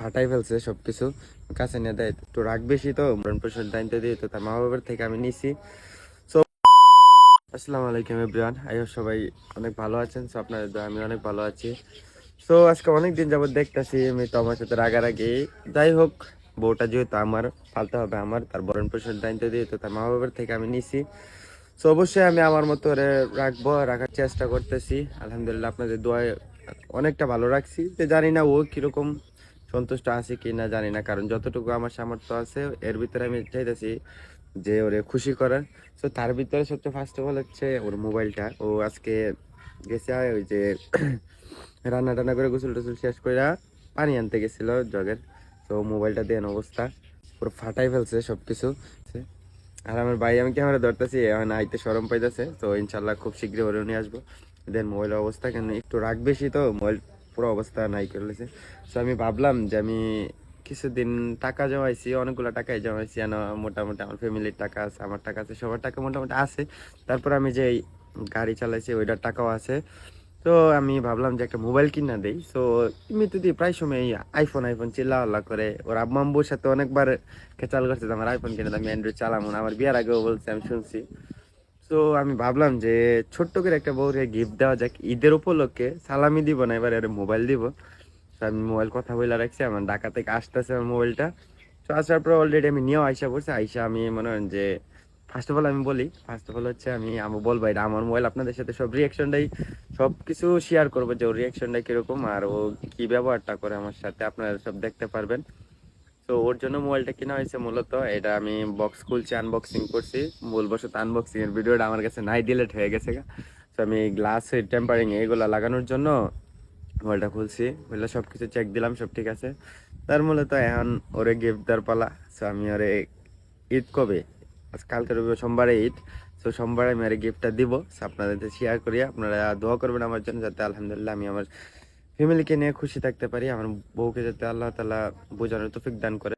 ফাটাই ফেলছে সব কিছু কাছে নিয়ে দেয় একটু রাগ বেশি তো, মরণ পোষণ দায়িত্ব দিয়ে তো তার মা বাবার থেকে আমি নিছি। সো আসসালামু আলাইকুম এভরিওয়ান, আই সবাই অনেক ভালো আছেন। সো আপনাদের দোয়ায় আমি অনেক ভালো আছি। সো আজকে অনেক দিন যাবত দেখতেছি, আমি তো আমার সাথে রাগারাগি। যাই হোক, বউটা যেহেতু আমার, পালতে হবে আমার, তার বরণ পোষণ দায়িত্ব দিয়ে তো তার মা বাবার থেকে আমি নিছি। সো অবশ্যই আমি আমার মতো রাখব, রাখার চেষ্টা করতেছি। আলহামদুলিল্লাহ আপনাদের দোয়ায় অনেকটা ভালো রাখছি। যে জানি না ও কীরকম সন্তুষ্ট আছে কি না জানি না। কারণ যতটুকু আমার সামর্থ্য আছে, এর ভিতরে আমি চাইতেছি যে ওরে খুশি করার। সো তার ভিতরে সবচেয়ে ফার্স্ট অফ অল হচ্ছে ওর মোবাইলটা। ও আজকে গেছে ওই যে রান্না টান্না করে গোসল টোসল শেষ করে পানি আনতে গেছিল জগের। তো মোবাইলটা দেন অবস্থা। পুরো ফাটাই ফেলছে সব কিছু আর আমার ভাই, আমি ক্যামেরা ধরতেছি, এখন আইতে সরম পাইতেছে। তো ইনশাল্লাহ খুব শীঘ্রই ওরে নিয়ে আসব। দেন মোবাইলের অবস্থা কেন একটু রাগ বেশি তো, মোবাইল পুরো অবস্থা নাই করে লেছে তো আমি ভাবলাম যে আমি কিছুদিন টাকা জমাইছি, অনেকগুলো টাকাই জমাইছি আর মোটামুটি আমার ফ্যামিলির টাকা আছে, আমার টাকা আছে, সবার টাকা মোটামুটি আছে। তারপর আমি যে গাড়ি চালাইছি, ওইটার টাকাও আছে। তো আমি ভাবলাম যে একটা মোবাইল কিনা দেই। তো এমনিতে প্রায় সময় আইফোন আইফোন চিল্লা আল্লাহ করে। ওর আব্বাম্বুর সাথে অনেকবার খেচাল করছে আমার আইফোন কিনে আমি অ্যান্ড্রয়েড চালাবো না। আমার বিয়ার আগেও বলছে, আমি শুনছি। তো আমি ভাবলাম যে ছোট্ট করে একটা বউকে গিফট দেওয়া যাক। ঈদের উপলক্ষে সালামি দিব না, এবার মোবাইল দিব। তো আমি মোবাইল কথা বলে রাখছি, আমার ঢাকা থেকে আসতেছে আমার মোবাইলটা তো আসার পর অলরেডি আমি নিয়েও আইসা পড়ছি, আইসা আমি মনে হয় যে ফার্স্ট অফ অল আমি বলি ফার্স্ট অফ অল হচ্ছে আমি আমি বলব, এটা আমার মোবাইল আপনাদের সাথে সব রিয়াকশনটাই সব কিছু শেয়ার করব যে ওর রিয়াকশনটা কীরকম, আর ও কি ব্যবহারটা করে আমার সাথে, আপনারা সব দেখতে পারবেন। তো ওর জন্য মোবাইলটা কেনা হয়েছে মূলত, এটা আমি বক্স খুলছি আনবক্সিং করছি। ভুলবশত আনবক্সিং এর ভিডিওটা আমার কাছে নাই ডিলেট হয়ে গেছে তো আমি গ্লাস টেম্পারিং এগুলো লাগানোর জন্য মোবাইলটা খুলছি। বললে সব কিছু চেক দিলাম, সব ঠিক আছে। তার মূলত এখন ওরে গিফট দেওয়ার পালা। সো আমি ওরে ঈদ কবে? কালকে রবি সোমবারে ঈদ। তো সোমবারে আমি ওরে গিফটটা দিব। আপনাদের শেয়ার করি। আপনারা দোয়া করবেন আমার জন্য, যাতে আলহামদুলিল্লাহ আমি আমার ফ্যামিলিকে নিয়ে খুশি থাকতে পারি আমার বউকে যাতে আল্লাহ তালা বোঝানোর তৌফিক দান করে।